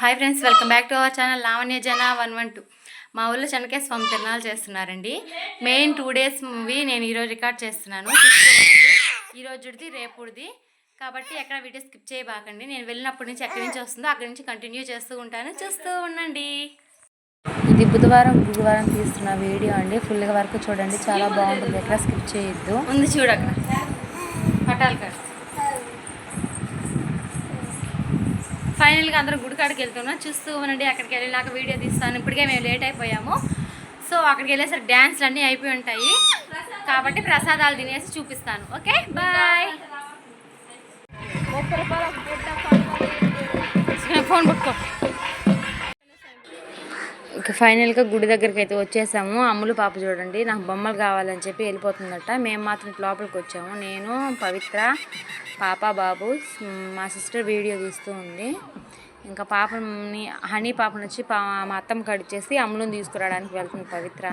Hi friends welcome back to our channel Lavanya జన one one two మా ఊళ్ళో చెనకే స్వామి తిరణాలు చేస్తున్నారండి. మెయిన్ టూ డేస్ మూవీ నేను ఈరోజు రికార్డ్ చేస్తున్నాను. చూస్తూ ఈ రేపుడిది కాబట్టి ఎక్కడ వీడియో స్కిప్ చేయబాకండి. నేను వెళ్ళినప్పటి నుంచి ఎక్కడి నుంచి వస్తుందో అక్కడి నుంచి కంటిన్యూ చేస్తూ ఉంటాను. చూస్తూ ఉండండి. ఇది బుధవారం గురువారం తీస్తున్న వీడియో అండి. ఫుల్గా వరకు చూడండి. చాలా బాగుంటుంది. ఎక్కడ స్కిప్ చేయొద్దు. ఉంది చూడక్కడ అక్కడ. పటాల్ కాడ ఫైనల్గా అందరం గుడికాడికి వెళ్తున్నాం. చూస్తూ ఉండండి అక్కడికి వెళ్ళినాక వీడియో తీస్తాను. ఇప్పటికే మేము లేట్ అయిపోయాము. సో అక్కడికి వెళ్ళేసరికి డ్యాన్స్లు అన్నీ అయిపోయి ఉంటాయి. కాబట్టి ప్రసాదాలు తినేసి చూపిస్తాను. ఓకే? బాయ్. ఫోన్ పట్టుకో. ఇక ఫైనల్గా గుడి దగ్గరికి అయితే వచ్చేసాము. అమ్ములు పాప చూడండి నాకు బొమ్మలు కావాలని చెప్పి వెళ్ళిపోతుందట. మేము మాత్రం లోపలికి వచ్చాము. నేను పవిత్ర పాప బాబు మా సిస్టర్ వీడియో తీస్తూ ఉంది. ఇంకా పాపని హనీ పాపను వచ్చి పా మా అత్తమ్మ కడిచేసి అమ్ములను తీసుకురావడానికి వెళ్తుంది పవిత్ర.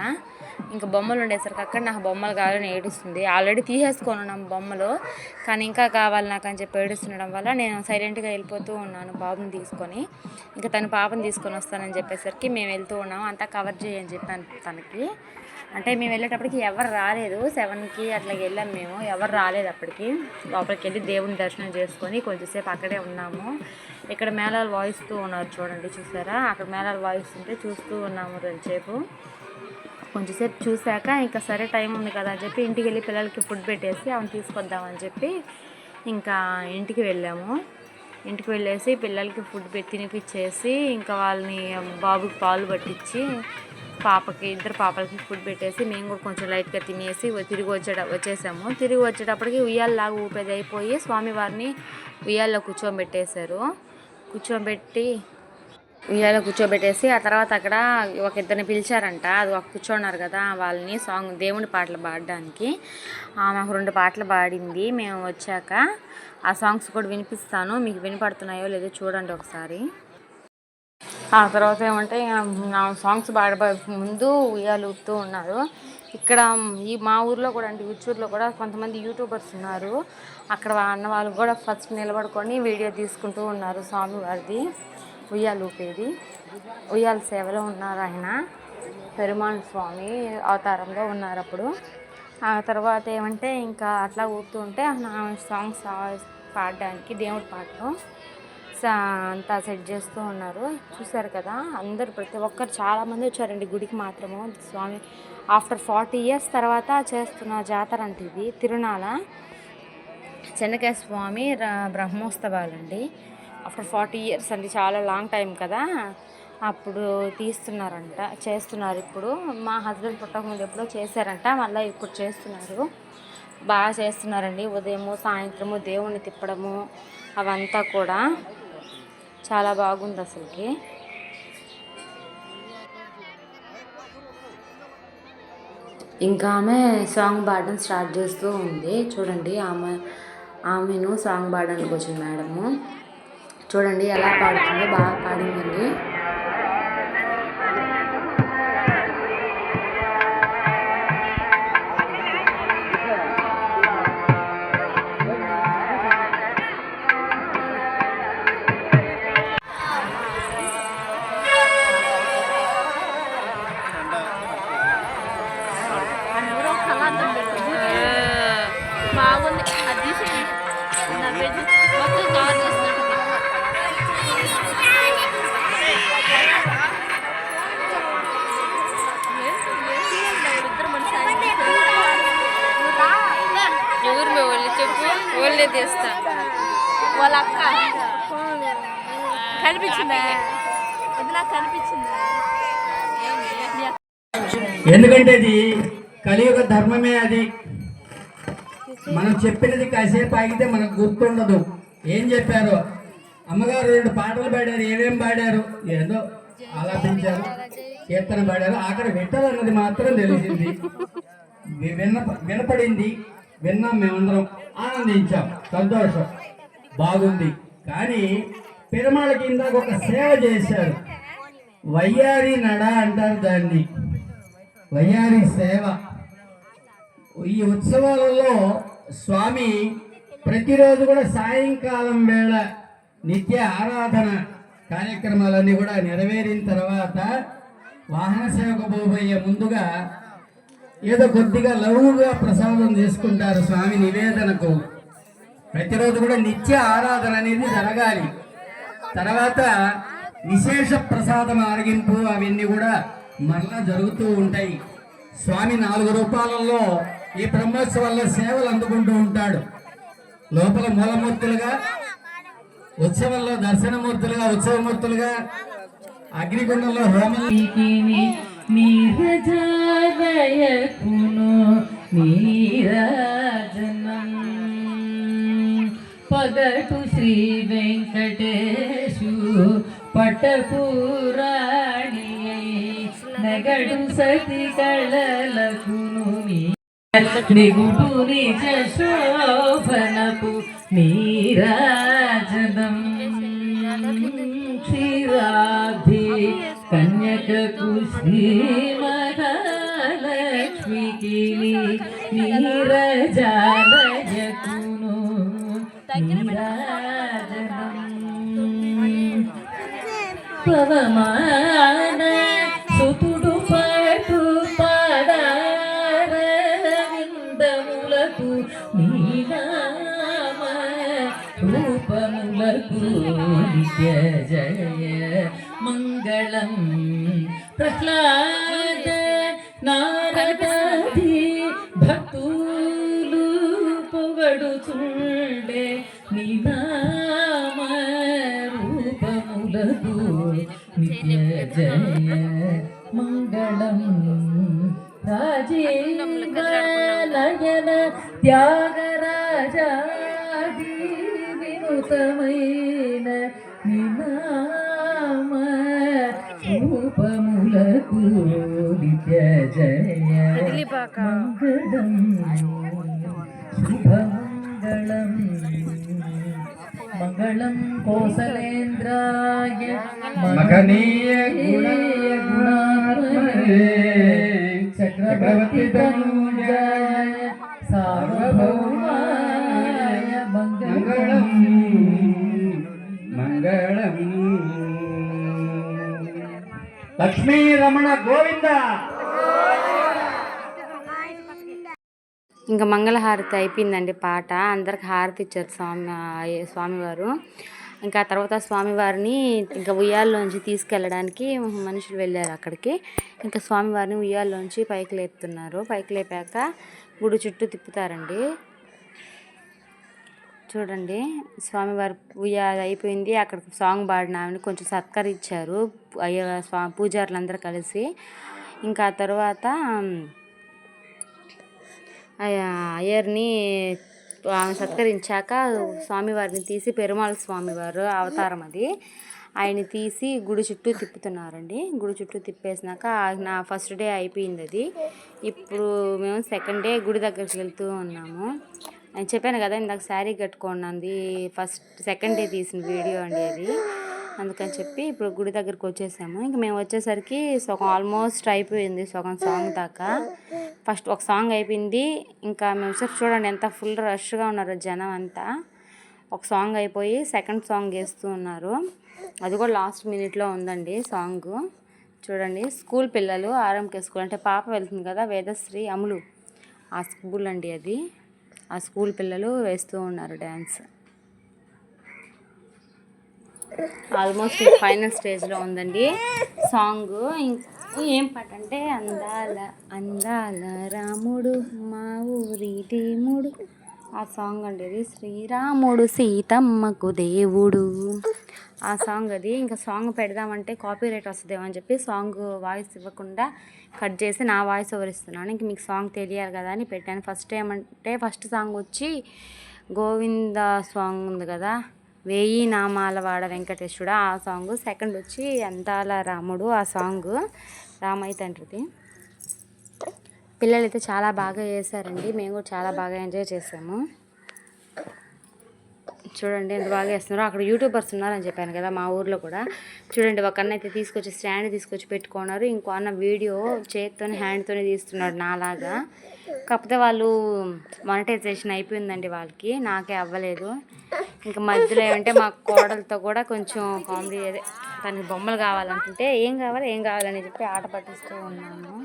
ఇంకా బొమ్మలు ఉండేసరికి అక్కడ నాకు బొమ్మలు కావాలని ఏడుస్తుంది. ఆల్రెడీ తీసేసుకొని ఉన్నాం బొమ్మలు కానీ ఇంకా కావాలి నాకు అని చెప్పి ఏడుస్తుండడం వల్ల నేను సైలెంట్గా వెళ్ళిపోతూ ఉన్నాను బాబుని తీసుకొని. ఇంకా తన పాపని తీసుకొని వస్తానని చెప్పేసరికి మేము వెళ్తూ ఉన్నాం. అంతా కవర్ చేయని చెప్పాను తనకి. అంటే మేము వెళ్ళేటప్పటికి ఎవరు రాలేదు. సెవెన్కి అట్లా వెళ్ళాం మేము. ఎవరు రాలేదు అప్పటికి. లోపలికి వెళ్ళి దేవుని దర్శనం చేసుకొని కొంచెంసేపు అక్కడే ఉన్నాము. ఇక్కడ మేళాలు వాయిస్తూ ఉన్నారు చూడండి చూసారా? అక్కడ మేళాలు వాయిస్తుంటే చూస్తూ ఉన్నాము రెండుసేపు. కొంచెంసేపు చూశాక ఇంకా సరే టైం ఉంది కదా అని చెప్పి ఇంటికి వెళ్ళి పిల్లలకి ఫుడ్ పెట్టేసి ఆమెను తీసుకొద్దామని చెప్పి ఇంకా ఇంటికి వెళ్ళాము. ఇంటికి వెళ్ళేసి పిల్లలకి ఫుడ్ పెట్టి తినిపించేసి ఇంకా వాళ్ళని బాబుకి పాలు పట్టించి పాపకి ఇద్దరు పాపలకి ఫుడ్ పెట్టేసి మేము కూడా కొంచెం లైట్గా తినేసి తిరిగి వచ్చేట వచ్చేసాము. తిరిగి వచ్చేటప్పటికి ఉయ్యాలలాగా ఊపేది అయిపోయి స్వామివారిని ఉయ్యాల్లో కూర్చోబెట్టేశారు. కూర్చోబెట్టి ఉయ్యాలో కూర్చోబెట్టేసి ఆ తర్వాత అక్కడ ఒక ఇద్దరిని పిలిచారంట. అది ఒక కూర్చోన్నారు కదా వాళ్ళని సాంగ్ దేవుని పాటలు పాడడానికి. ఆమె రెండు పాటలు పాడింది. మేము వచ్చాక ఆ సాంగ్స్ కూడా వినిపిస్తాను. మీకు వినపడుతున్నాయో లేదో చూడండి ఒకసారి. ఆ తర్వాత ఏమంటే సాంగ్స్ పాడ ముందు ఉయ్యాలు ఊపుతూ ఉన్నారు. ఇక్కడ ఈ మా ఊర్లో కూడా అంటే ఉచ్చూరులో కూడా కొంతమంది యూట్యూబర్స్ ఉన్నారు. అక్కడ అన్న వాళ్ళు కూడా ఫస్ట్ నిలబడుకొని వీడియో తీసుకుంటూ ఉన్నారు స్వామివారిది ఉయ్యాలు ఊపేది. ఉయ్యాల సేవలో ఉన్నారు ఆయన. పెరుమాన్ స్వామి అవతారంలో ఉన్నారు అప్పుడు. ఆ తర్వాత ఏమంటే ఇంకా అట్లా ఊపుతూ ఉంటే సాంగ్స్ పాడడానికి దేవుడి పాటలు అంతా సెట్ చేస్తూ ఉన్నారు. చూసారు కదా? అందరు ప్రతి ఒక్కరు చాలామంది వచ్చారండి గుడికి మాత్రము. స్వామి ఆఫ్టర్ ఫార్టీ ఇయర్స్ తర్వాత చేస్తున్న జాతర అంటే ఇది. తిరునాల చెన్నకాయ స్వామి బ్రహ్మోత్సవాలండి. ఆఫ్టర్ ఫార్టీ ఇయర్స్ అండి చాలా లాంగ్ టైం కదా. అప్పుడు తీస్తున్నారంట చేస్తున్నారు ఇప్పుడు. మా హస్బెండ్ పుట్టకముందు ఎప్పుడో చేశారంట మళ్ళీ ఇప్పుడు చేస్తున్నారు. బాగా చేస్తున్నారండి ఉదయము సాయంత్రము దేవుణ్ణి తిప్పడము అవంతా కూడా. చాలా బాగుంది అసలుకి. ఇంకా ఆమె సాంగ్ పాడడం స్టార్ట్ చేస్తూ ఉంది. చూడండి ఆమె ఆమెను సాంగ్ పాడడానికి వచ్చింది మేడము. చూడండి ఎలా పాడుతుందో బాగా పాడిందండి. కనిపించిందా? కనిపించిందా? ఎందుకంటే అది కలియుగ ధర్మమే అది. మనం చెప్పినది కాసేపు ఆగితే మనకు గుర్తుండదు. ఏం చెప్పారు? అమ్మగారు రెండు పాటలు పాడారు ఏమేం పాడారు? ఏదో ఆలాపించారు కీర్తన పాడారు. ఆఖరి విట్టలు అన్నది మాత్రం తెలిసింది. విన్న వినపడింది. విన్నాం మేమందరం. ఆనందించాం. సంతోషం. బాగుంది. కానీ పెరుమాళకి ఇందాక ఒక సేవ చేశారు. వయ్యారి నడ అంటారు దాన్ని. వయ్యారి సేవ. ఈ ఉత్సవాలలో స్వామి ప్రతిరోజు కూడా సాయంకాలం వేళ నిత్య ఆరాధన కార్యక్రమాలన్నీ కూడా నెరవేరిన తర్వాత వాహన సేవకు పోబోయే ముందుగా ఏదో కొద్దిగా లఘువుగా ప్రసాదం తీసుకుంటారు స్వామి నివేదనకు. ప్రతిరోజు కూడా నిత్య ఆరాధన అనేది జరగాలి. తర్వాత విశేష ప్రసాదం ఆరగింపు అవన్నీ కూడా మరలా జరుగుతూ ఉంటాయి. స్వామి నాలుగు రూపాలలో ఈ బ్రహ్మోత్సవాల్లో సేవలు అందుకుంటూ ఉంటాడు. లోపల మూలమూర్తులుగా ఉత్సవంలో దర్శనమూర్తులుగా ఉత్సవమూర్తులుగా అగ్నిగుండంలో హోమం నీరజాలయకును పగటు శ్రీ వెంకటేశు పటపురాణి నగడు సతి కళలకును నిగుడు నిజ శోభనపు నీరాజనం క్షీరాబ్ధి కన్యకకు శ్రీ మహాలక్ష్మికి నీరజాలయకును ಪ್ರವಮಾನ ಸುತುಡು ಪಾಟು ಪಾಡಾರವಿಂದ ಮೂಲಕು ನೀನಾಮ ರೂಪ ಮೂಲಕು ನಿತ್ಯ ಜಯ ಮಂಗಳಂ ಪ್ರಹ್ಲಾದ త్యాగరాజాది వినుతమైన నినామ రూపములకు నిత్య జయ మంగళం శుభమంగళం మంగళం కోసలేంద్రాయ మహనీయ గుణాత్మనే చక్రవర్తి తనూజాయ సార్వభౌమాయ మంగళం మంగళం లక్ష్మీ రమణ గోవింద ఇంకా మంగళహారతి అయిపోయిందండి పాట. అందరికి హారతి ఇచ్చారు స్వామి స్వామివారు. ఇంకా తర్వాత స్వామివారిని ఇంకా ఉయ్యాల్లోంచి తీసుకెళ్ళడానికి మనుషులు వెళ్ళారు అక్కడికి. ఇంకా స్వామివారిని ఉయ్యాల్లోంచి పైకి లేపుతున్నారు. పైకి లేపాక గుడి చుట్టూ తిప్పుతారండి. చూడండి స్వామివారి పూజ అయిపోయింది. అక్కడ సాంగ్ పాడినామని కొంచెం సత్కరించారు. అయ్య స్వా పూజారులందరూ కలిసి. ఇంకా తర్వాత అయ్యర్ని ఆమె సత్కరించాక స్వామివారిని తీసి పెరుమాళ స్వామివారు అవతారం అది. ఆయన తీసి గుడి చుట్టూ తిప్పుతున్నారండి. గుడి చుట్టూ తిప్పేసినాక నా ఫస్ట్ డే అయిపోయింది అది. ఇప్పుడు మేము సెకండ్ డే గుడి దగ్గరికి వెళ్తూ ఉన్నాము. నేను చెప్పాను కదా ఇందాక శారీ కట్టుకున్నది ఫస్ట్ సెకండ్ డే తీసిన వీడియో అండి అది. అందుకని చెప్పి ఇప్పుడు గుడి దగ్గరికి వచ్చేసాము. ఇంక మేము వచ్చేసరికి సగం ఆల్మోస్ట్ అయిపోయింది సగం సాంగ్ దాకా. ఫస్ట్ ఒక సాంగ్ అయిపోయింది. ఇంకా మేము వచ్చేసరికి చూడండి ఎంత ఫుల్ రష్గా ఉన్నారు జనం అంతా. ఒక సాంగ్ అయిపోయి సెకండ్ సాంగ్ వేస్తూ ఉన్నారు. అది కూడా లాస్ట్ మినిట్లో ఉందండి సాంగ్ చూడండి స్కూల్ పిల్లలు ఆర్ఎంకే స్కూల్ అంటే పాప వెళ్తుంది కదా వేదశ్రీ అములు. ఆ స్కూల్ అండి అది. ఆ స్కూల్ పిల్లలు వేస్తూ ఉన్నారు డ్యాన్స్ ఆల్మోస్ట్ ఫైనల్ స్టేజ్లో ఉందండి. సాంగ్ ఏం పాట అంటే అందాల అందాల రాముడు మా ఊరి దేవుడు. ఆ సాంగ్ అండి ఇది శ్రీరాముడు సీతమ్మకు దేవుడు. ఆ సాంగ్ అది. ఇంకా సాంగ్ పెడదామంటే కాపీ రైట్ వస్తుందేమో అని చెప్పి సాంగ్ వాయిస్ ఇవ్వకుండా కట్ చేసి నా వాయిస్ ఓవర్ ఇస్తున్నాను ఇంక మీకు సాంగ్ తెలియాలి కదా అని పెట్టాను. ఫస్ట్ ఏమంటే ఫస్ట్ సాంగ్ వచ్చి గోవింద సాంగ్ ఉంది కదా. వేయి నామాల వాడ వెంకటేశ్వరుడు ఆ సాంగ్. సెకండ్ వచ్చి అంతాల రాముడు ఆ సాంగ్. రామయ్య తండ్రిది. పిల్లలైతే చాలా బాగా చేశారండి మేము కూడా చాలా బాగా ఎంజాయ్ చేసాము. చూడండి ఎంత బాగా వేస్తున్నారో అక్కడ యూట్యూబర్స్ ఉన్నారని చెప్పాను కదా మా ఊర్లో కూడా. చూడండి ఒక అన్న అయితే తీసుకొచ్చి స్టాండ్ తీసుకొచ్చి పెట్టుకున్నారు. ఇంకో అన్న వీడియో చేత్తోనే హ్యాండ్తోనే తీస్తున్నాడు నాలాగా. కాకపోతే వాళ్ళు మానిటైజేషన్ అయిపోయిందండి వాళ్ళకి. నాకే అవ్వలేదు. ఇంకా మధ్యలో ఏమంటే మా కోడలతో కూడా కొంచెం కామెడీ అదే తనకి బొమ్మలు కావాలంటుంటే ఏం కావాలి? ఏం కావాలని చెప్పి ఆట పట్టిస్తూ ఉన్నాము.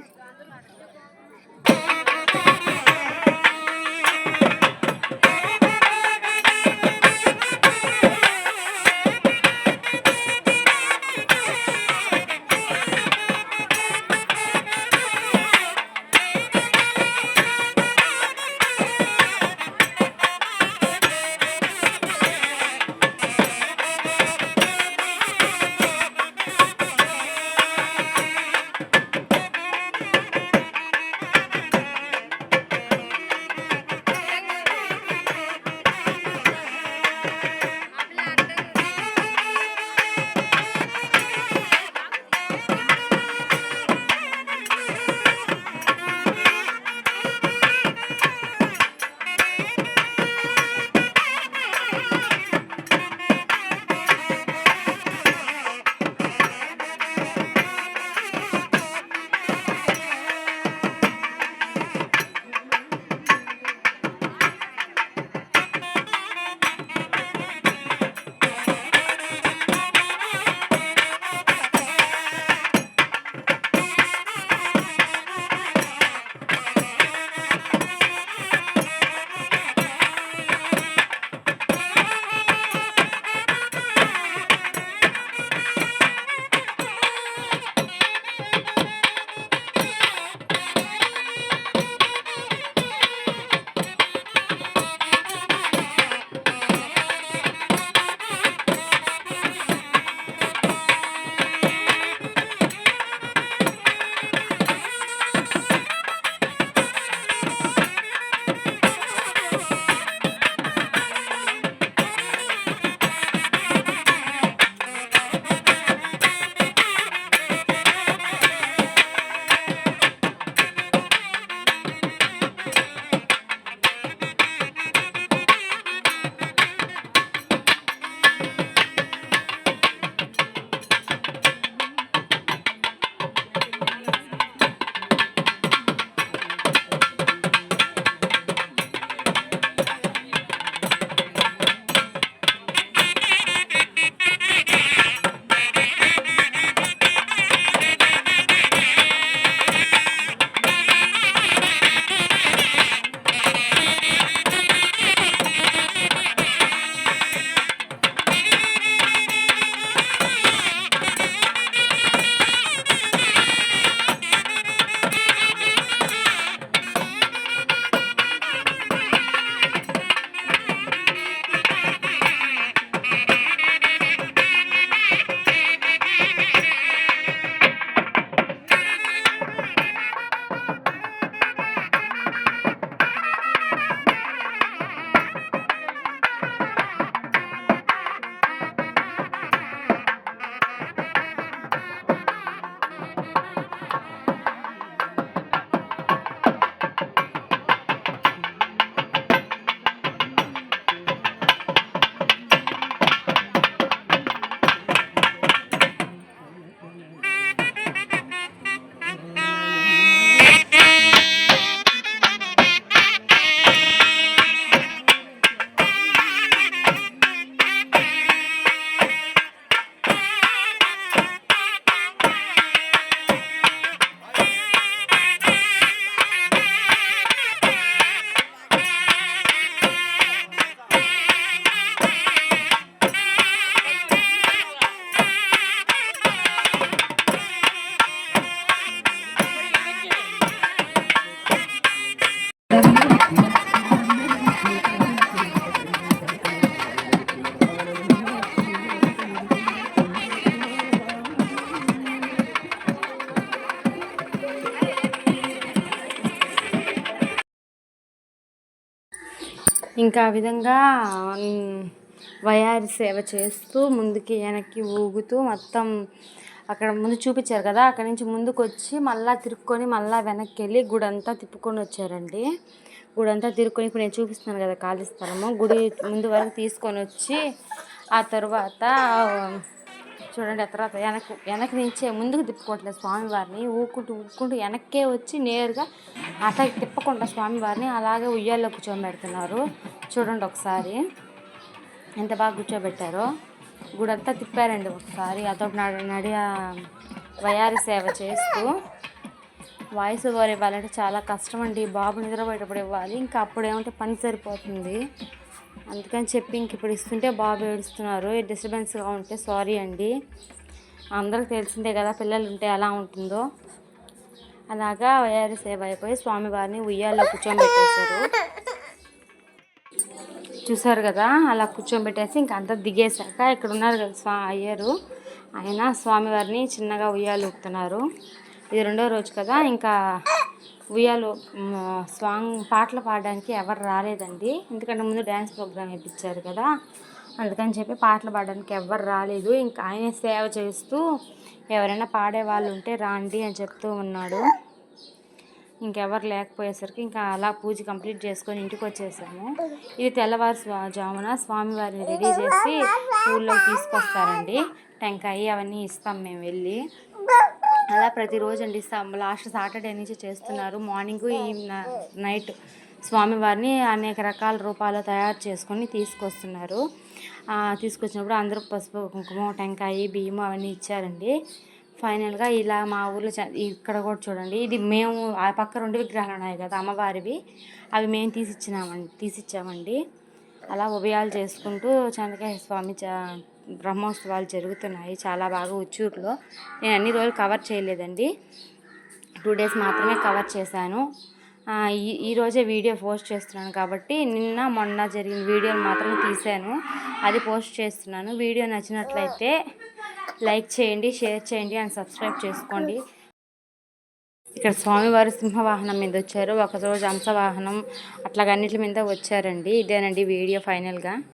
ఇంకా ఆ విధంగా వయారి సేవ చేస్తూ ముందుకి వెనక్కి ఊగుతూ మొత్తం అక్కడ ముందు చూపించారు కదా అక్కడ నుంచి ముందుకు వచ్చి మళ్ళా తిరుక్కొని మళ్ళా వెనక్కి వెళ్ళి గుడి అంతా తిప్పుకొని వచ్చారండి. గుడి అంతా తిరుక్కొని ఇప్పుడు నేను చూపిస్తున్నాను కదా ఖాళీ స్థలము. గుడి ముందు వరకు తీసుకొని వచ్చి ఆ తర్వాత చూడండి ఆ తర్వాత వెనక్కి వెనక్కి నుంచే ముందుకు తిప్పుకోవట్లేదు స్వామివారిని. ఊకుంటూ ఊక్కుంటూ వెనక్కే వచ్చి నేరుగా అట్లా తిప్పకుండా స్వామివారిని అలాగే ఉయ్యాల్లో కూర్చోబెడుతున్నారు. చూడండి ఒకసారి. ఎంత బాగా కూర్చోబెట్టారో. గుడంతా తిప్పారండి ఒకసారి. అదొక నడి నడి వయారి సేవ చేస్తూ. వాయిస్ ఓవర్ ఇవ్వాలంటే చాలా కష్టం అండి బాబు నిద్రపోయేటప్పుడు ఇవ్వాలి. ఇంకా అప్పుడు ఏమంటే పని సరిపోతుంది. అందుకని చెప్పి ఇంక ఇప్పుడు ఇస్తుంటే బాబు ఏడుస్తున్నారు. డిస్టర్బెన్స్గా ఉంటే సారీ అండి. అందరికి తెలిసిందే కదా పిల్లలు ఉంటే ఎలా ఉంటుందో. అలాగా వయారి సేవ అయిపోయి స్వామివారిని ఉయ్యాల్లో కూర్చోబెట్టేశారు. చూసారు కదా అలా కూర్చోబెట్టేసి ఇంకా అంతా దిగేశాక ఇక్కడ ఉన్నారు కదా స్వా అయ్యారు. ఆయన స్వామివారిని చిన్నగా ఉయ్యాలు ఊపుతున్నారు. ఇది రెండో రోజు కదా ఇంకా ఉయ్యాలు స్వాంగ్ సాంగ్ పాటలు పాడడానికి ఎవరు రాలేదండి. ఎందుకంటే ముందు డ్యాన్స్ ప్రోగ్రామ్ ఇప్పించారు కదా అందుకని చెప్పి పాటలు పాడడానికి ఎవరు రాలేదు. ఇంకా ఆయనే సేవ చేస్తూ ఎవరైనా పాడే వాళ్ళు ఉంటే రాండి అని చెప్తూ ఉన్నాడు. ఇంకెవరు లేకపోయేసరికి ఇంకా అలా పూజ కంప్లీట్ చేసుకొని ఇంటికి వచ్చేసాము. ఇది తెల్లవారు జామున స్వామివారిని రెడీ చేసి ఊళ్ళోకి తీసుకొస్తారండి. టెంకాయ అవన్నీ ఇస్తాం మేము వెళ్ళి. అలా ప్రతిరోజు అండి లాస్ట్ సాటర్డే నుంచి చేస్తున్నారు. మార్నింగ్ ఈ నైట్ స్వామివారిని అనేక రకాల రూపాలు తయారు చేసుకొని తీసుకొస్తున్నారు. తీసుకొచ్చినప్పుడు అందరూ పసుపు కుంకుమ టెంకాయ బియ్యం అవన్నీ ఇచ్చారండి. ఫైనల్గా ఇలా మా ఊర్లో చ- ఇక్కడ కూడా చూడండి. ఇది మేము ఆ పక్క రెండు విగ్రహాలు ఉన్నాయి కదా అమ్మవారివి. అవి మేము తీసిచ్చినామండి తీసిచ్చామండి. అలా ఉభయాలు చేసుకుంటూ చంద్రకాయ స్వామి చ బ్రహ్మోత్సవాలు జరుగుతున్నాయి. చాలా బాగా ఉచ్చూరులో. నేను అన్ని రోజులు కవర్ చేయలేదండి. టూ డేస్ మాత్రమే కవర్ చేశాను. ఈ ఈరోజే వీడియో పోస్ట్ చేస్తున్నాను కాబట్టి నిన్న మొన్న జరిగిన వీడియోలు మాత్రం తీశాను. అది పోస్ట్ చేస్తున్నాను. వీడియో నచ్చినట్లయితే లైక్ చేయండి షేర్ చేయండి అండ్ సబ్స్క్రైబ్ చేసుకోండి. ఇక్కడ స్వామివారు సింహవాహనం మీద వచ్చారు. ఒకరోజు హంసవాహనం అట్లాగన్నిటి మీద వచ్చారండి. ఇదేనండి వీడియో ఫైనల్గా.